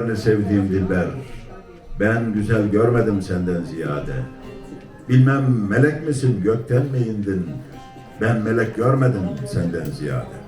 Seni sevdiğim Dilber, ben güzel görmedim senden ziyade. Bilmem melek misin, gökten mi indin? Ben melek görmedim senden ziyade.